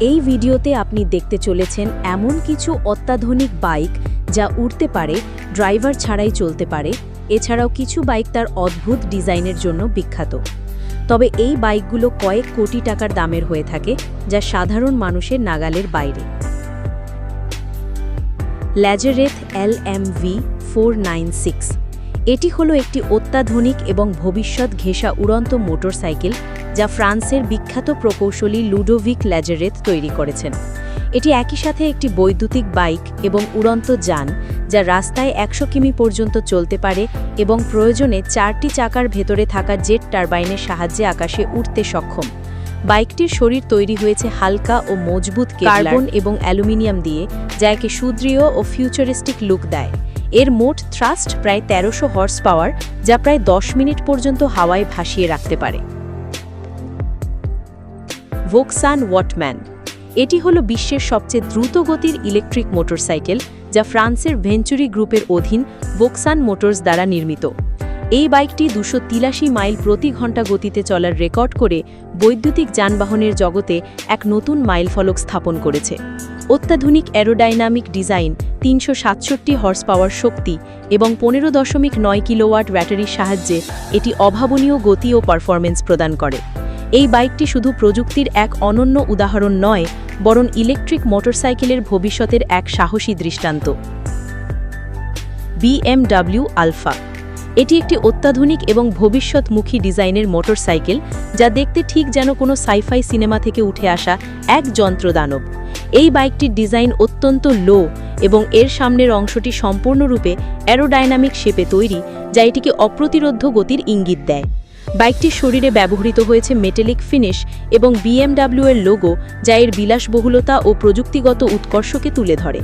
এই ভিডিওতে আপনি দেখতে চলেছেন এমন কিছু অত্যাধুনিক বাইক যা উড়তে পারে, ড্রাইভার ছাড়াই চলতে পারে, এছাড়াও কিছু বাইক তার অদ্ভুত ডিজাইনের জন্য বিখ্যাত। তবে এই বাইকগুলো কয়েক কোটি টাকার দামের হয়ে থাকে, যা সাধারণ মানুষের নাগালের বাইরে। Lazareth L M V four nine six. এটি হলো একটি অত্যাধুনিক এবং ভবিষ্যৎ ঘেঁষা উড়ন্ত মোটরসাইকেল যা ফ্রান্সের বিখ্যাত প্রকৌশলী লুডোভিক ল্যাজারেথ তৈরি করেছেন। এটি একই সাথে একটি বৈদ্যুতিক বাইক এবং উড়ন্ত যান যা রাস্তায় একশো কিমি পর্যন্ত চলতে পারে এবং প্রয়োজনে চারটি চাকার ভেতরে থাকা জেট টারবাইনের সাহায্যে আকাশে উঠতে সক্ষম। বাইকটির শরীর তৈরি হয়েছে হালকা ও মজবুত কার্বন এবং অ্যালুমিনিয়াম দিয়ে যা একে সুদৃঢ় ও ফিউচারিস্টিক লুক দেয়। এর মোট থ্রাস্ট প্রায় তেরোশো হর্স পাওয়ার যা প্রায় দশ মিনিট পর্যন্ত হাওয়ায় ভাসিয়ে রাখতে পারে। ভোকসান ওয়াটম্যান এটি হলো বিশ্বের সবচেয়ে দ্রুত গতির ইলেকট্রিক মোটরসাইকেল যা ফ্রান্সের ভেঞ্চুরি গ্রুপের অধীন ভোকসান মোটরস দ্বারা নির্মিত। এই বাইকটি দুশো মাইল প্রতি ঘণ্টা গতিতে চলার রেকর্ড করে বৈদ্যুতিক যানবাহনের জগতে এক নতুন মাইলফলক স্থাপন করেছে। অত্যাধুনিক অ্যারোডাইনামিক ডিজাইন তিনশো সাতষট্টি হর্স পাওয়ার শক্তি এবং পনেরো দশমিক নয় কিলোওয়াট ব্যাটারির সাহায্যে এটি অভাবনীয় গতি ও পারফরমেন্স প্রদান করে। এই বাইকটি শুধু প্রযুক্তির এক অনন্য উদাহরণ নয়, বরং ইলেকট্রিক মোটরসাইকেলের ভবিষ্যতের এক সাহসী দৃষ্টান্ত। BMW Alpha. এটি একটি অত্যাধুনিক এবং ভবিষ্যৎমুখী ডিজাইনের মোটরসাইকেল, যা দেখতে ঠিক যেন কোনো সাইফাই সিনেমা থেকে উঠে আসা এক যন্ত্রদানব। এই বাইকটির ডিজাইন অত্যন্ত লো এবং এর সামনের অংশটি সম্পূর্ণরূপে অ্যারোডাইনামিক শেপে তৈরি, যা এটিকে অপ্রতিরোধ্য গতির ইঙ্গিত দেয়। বাইকটির শরীরে ব্যবহৃত হয়েছে মেটেলিক ফিনিশ এবং বিএমডাব্লিউ এর লোগো যা এর বিলাসবহুলতা ও প্রযুক্তিগত উৎকর্ষকে তুলে ধরে।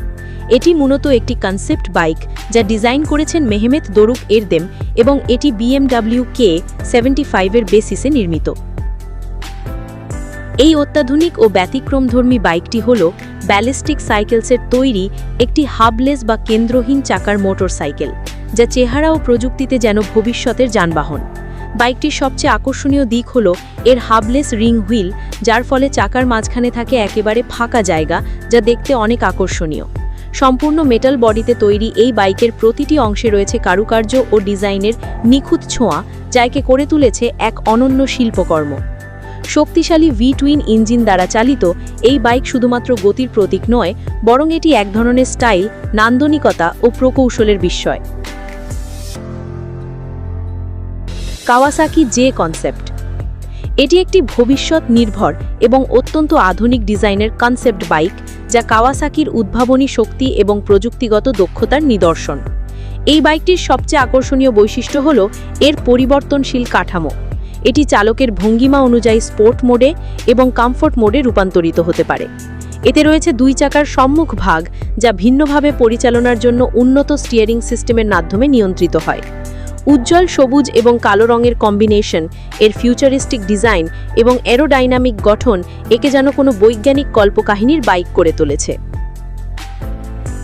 এটি মূলত একটি কনসেপ্ট বাইক যা ডিজাইন করেছেন মেহমেত দরুক এরদেম এবং এটি বিএমডাব্লিউ কে সেভেন্টি ফাইভের বেসিসে নির্মিত। এই অত্যাধুনিক ও ব্যতিক্রমধর্মী বাইকটি হল ব্যালিস্টিক সাইকেলসের তৈরি একটি হাবলেস বা কেন্দ্রহীন চাকার মোটরসাইকেল যা চেহারা ও প্রযুক্তিতে যেন ভবিষ্যতের যানবাহন। বাইকটির সবচেয়ে আকর্ষণীয় দিক হল এর হাবলেস রিং হুইল, যার ফলে চাকার মাঝখানে থাকে একেবারে ফাঁকা জায়গা, যা দেখতে অনেক আকর্ষণীয়। সম্পূর্ণ মেটাল বডিতে তৈরি এই বাইকের প্রতিটি অংশে রয়েছে কারুকার্য ও ডিজাইনের নিখুঁত ছোঁয়া, যা একে করে তুলেছে এক অনন্য শিল্পকর্ম। শক্তিশালী ভি টুইন ইঞ্জিন দ্বারা চালিত এই বাইক শুধুমাত্র গতির প্রতীক নয়, বরং এটি এক ধরনের স্টাইল, নান্দনিকতা ও প্রকৌশলের বিস্ময় কাওয়াসাকি জে কনসেপ্ট। এটি একটি ভবিষ্যৎ নির্ভর এবং অত্যন্ত আধুনিক ডিজাইনের কনসেপ্ট বাইক, যা কাওয়াসাকির উদ্ভাবনী শক্তি এবং প্রযুক্তিগত দক্ষতার নিদর্শন। এই বাইকটির সবচেয়ে আকর্ষণীয় বৈশিষ্ট্য হল এর পরিবর্তনশীল কাঠামো। এটি চালকের ভঙ্গিমা অনুযায়ী স্পোর্ট মোডে এবং কমফোর্ট মোডে রূপান্তরিত হতে পারে। এতে রয়েছে দুই চাকার সম্মুখ ভাগ, যা ভিন্নভাবে পরিচালনার জন্য উন্নত স্টিয়ারিং সিস্টেমের মাধ্যমে নিয়ন্ত্রিত হয়। উজ্জ্বল সবুজ এবং কালো রঙের কম্বিনেশন এর ফিউচারিস্টিক ডিজাইন এবং অ্যারোডাইনামিক গঠন একে যেন কোনো বৈজ্ঞানিক কল্পকাহিনীর বাইক করে তুলেছে।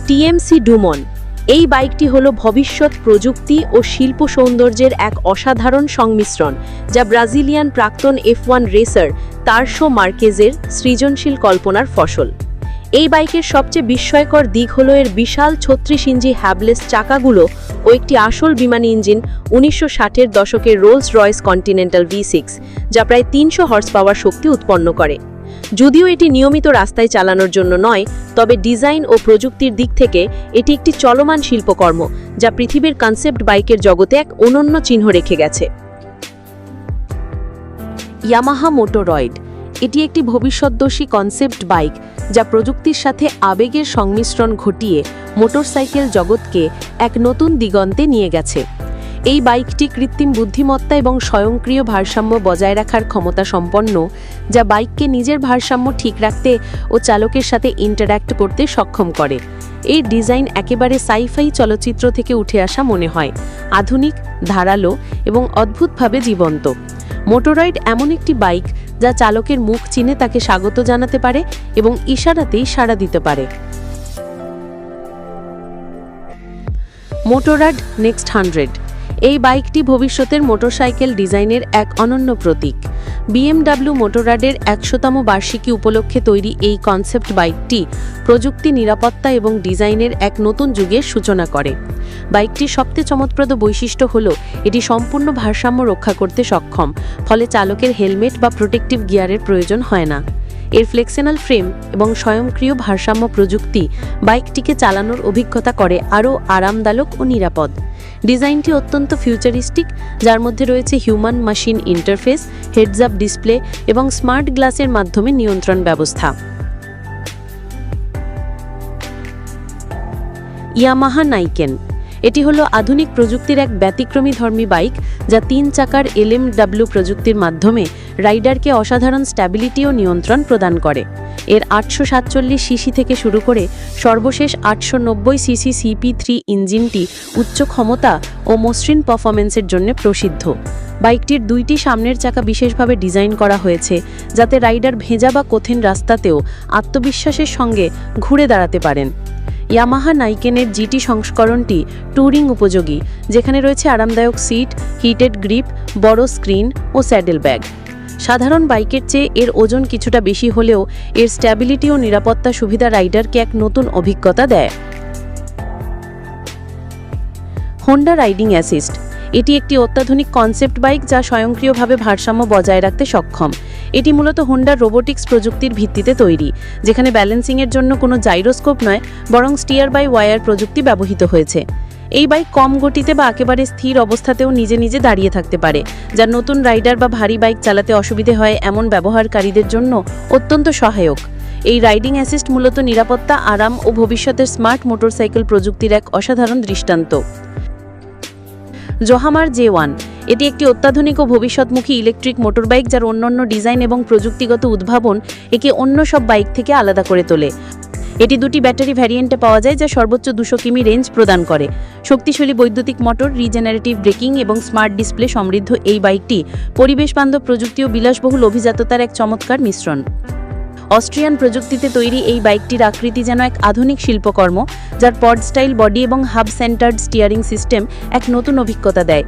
টিএমসি ডুমন, এই বাইকটি হল ভবিষ্যৎ প্রযুক্তি ও শিল্প সৌন্দর্যের এক অসাধারণ সংমিশ্রণ, যা ব্রাজিলিয়ান প্রাক্তন এফ ওয়ান রেসার তারশো মার্কেজের সৃজনশীল কল্পনার ফসল। এই বাইকের সবচেয়ে বিস্ময়কর দিক হল এর বিশাল ছত্রিশ ইঞ্চি হ্যাবলেস চাকাগুলো ও একটি আসল বিমান ইঞ্জিন উনিশশো ষাটের দশকের Rolls Royce Continental V six, যা প্রায় তিনশো হর্স পাওয়ার শক্তি উৎপন্ন করে। যদিও এটি নিয়মিত রাস্তায় চালানোর জন্য নয়, তবে ডিজাইন ও প্রযুক্তির দিক থেকে এটি একটি চলমান শিল্পকর্ম, যা পৃথিবীর কনসেপ্ট বাইকের জগতে এক অনন্য চিহ্ন রেখে গেছে। ইয়ামাহা মোটোরয়েড এটি একটি ভবিষ্যদ্দর্শী কনসেপ্ট বাইক যা প্রযুক্তির সাথে আবেগের সংমিশ্রণ ঘটিয়ে মোটরসাইকেল জগৎকে এক নতুন দিগন্তে নিয়ে গেছে। এই বাইকটি কৃত্রিম বুদ্ধিমত্তা এবং স্বয়ংক্রিয় ভারসাম্য বজায় রাখার ক্ষমতা সম্পন্ন, যা বাইককে নিজের ভারসাম্য ঠিক রাখতে ও চালকের সাথে ইন্টারঅ্যাক্ট করতে সক্ষম করে। এই ডিজাইন একেবারে সাইফাই চলচ্চিত্র থেকে উঠে আসা মনে হয়। আধুনিক, ধারালো এবং অদ্ভুতভাবে জীবন্ত। মোটোরয়েড এমন একটি বাইক যা চালকের মুখ চিনে তাকে স্বাগত জানাতে পারে এবং ইশারাতেই সাড়া দিতে পারে। Motorrad Next Hundred. এই বাইকটি ভবিষ্যতের মোটরসাইকেল ডিজাইনের এক অনন্য প্রতীক। বিএমডাব্লিউ মোটরাডের একশোতম বার্ষিকী উপলক্ষে তৈরি এই কনসেপ্ট বাইকটি প্রযুক্তি, নিরাপত্তা এবং ডিজাইনের এক নতুন যুগের সূচনা করে। বাইকটির সবচেয়ে চমৎপ্রদ বৈশিষ্ট্য হল, এটি সম্পূর্ণ ভারসাম্য রক্ষা করতে সক্ষম, ফলে চালকের হেলমেট বা প্রোটেক্টিভ গিয়ারের প্রয়োজন হয় না। এর ফ্লেক্সেনাল ফ্রেম এবং স্বয়ংক্রিয় ভারসাম্য প্রযুক্তি বাইকটিকে চালানোর অভিজ্ঞতা করে আরও আরামদায়ক ও নিরাপদ। ডিজাইনটি অত্যন্ত ফিউচারিস্টিক যার মধ্যে রয়েছে human machine interface heads up display এবং স্মার্ট গ্লাসের মাধ্যমে নিয়ন্ত্রণ ব্যবস্থা। Yamaha Niken. এটি হলো আধুনিক প্রযুক্তির এক ব্যতিক্রমী ধর্মী বাইক, যা তিন চাকার এলএমডাব্লিউ প্রযুক্তির মাধ্যমে রাইডারকে অসাধারণ স্ট্যাবিলিটি ও নিয়ন্ত্রণ প্রদান করে। এর আটশো সাতচল্লিশ সিসি থেকে শুরু করে সর্বশেষ আটশো নব্বই সিসি সিপি থ্রি ইঞ্জিনটি উচ্চ ক্ষমতা ও মসৃণ পারফরমেন্সের জন্য প্রসিদ্ধ। বাইকটির দুইটি সামনের চাকা বিশেষভাবে ডিজাইন করা হয়েছে, যাতে রাইডার ভেজা বা কঠিন রাস্তাতেও আত্মবিশ্বাসের সঙ্গে ঘুরে দাঁড়াতে পারেন। ইয়ামাহা নাইকেনের জিটি সংস্করণটি ট্যুরিং উপযোগী, যেখানে রয়েছে আরামদায়ক সিট, হিটেড গ্রিপ, বড় স্ক্রিন ও স্যাডেল ব্যাগ। সাধারণ বাইকের চেয়ে এর ওজন কিছুটা বেশি হলেও এর স্ট্যাবিলিটি ও নিরাপত্তা সুবিধা রাইডারকে এক নতুন অভিজ্ঞতা দেয়। হোন্ডা রাইডিং অ্যাসিস্ট এটি একটি অত্যাধুনিক কনসেপ্ট বাইক যা স্বয়ংক্রিয়ভাবে ভারসাম্য বজায় রাখতে সক্ষম। এটি মূলত হোন্ডার রোবোটিক্স প্রযুক্তির ভিত্তিতে তৈরি, যেখানে ব্যালেন্সিংয়ের জন্য কোনো জাইরোস্কোপ নয়, বরং স্টিয়ার বাই ওয়ার প্রযুক্তি ব্যবহৃত হয়েছে। এই বাইক কম গতিতে বা একেবারে স্থির অবস্থাতেও নিজে নিজে দাঁড়িয়ে থাকতে পারে, যা নতুন রাইডার বা ভারী বাইক চালাতে অসুবিধে হয় এমন ব্যবহারকারীদের জন্য অত্যন্ত সহায়ক। এই রাইডিং অ্যাসিস্ট মূলত নিরাপত্তা, আরাম ও ভবিষ্যতের স্মার্ট মোটরসাইকেল প্রযুক্তির এক অসাধারণ দৃষ্টান্ত। জোহামার জে ওয়ান, এটি একটি অত্যাধুনিক ও ভবিষ্যৎমুখী ইলেকট্রিক মোটরবাইক যার অন্যান্য ডিজাইন এবং প্রযুক্তিগত উদ্ভাবন একে অন্য সব বাইক থেকে আলাদা করে তোলে। এটি দুটি ব্যাটারি ভ্যারিয়েন্টে পাওয়া যায়, যা সর্বোচ্চ দুশো কিমি রেঞ্জ প্রদান করে। শক্তিশালী বৈদ্যুতিক মোটর, রিজেনারেটিভ ব্রেকিং এবং স্মার্ট ডিসপ্লে সমৃদ্ধ এই বাইকটি পরিবেশ বান্ধব প্রযুক্তি ও বিলাসবহুল অভিজাততার এক চমৎকার মিশ্রণ। অস্ট্রিয়ান প্রযুক্তিতে তৈরি এই বাইকটির আকৃতি যেন এক আধুনিক শিল্পকর্ম, যার পড স্টাইল, বডি এবং হাব সেন্টার্ড স্টিয়ারিং সিস্টেম এক নতুন অভিজ্ঞতা দেয়।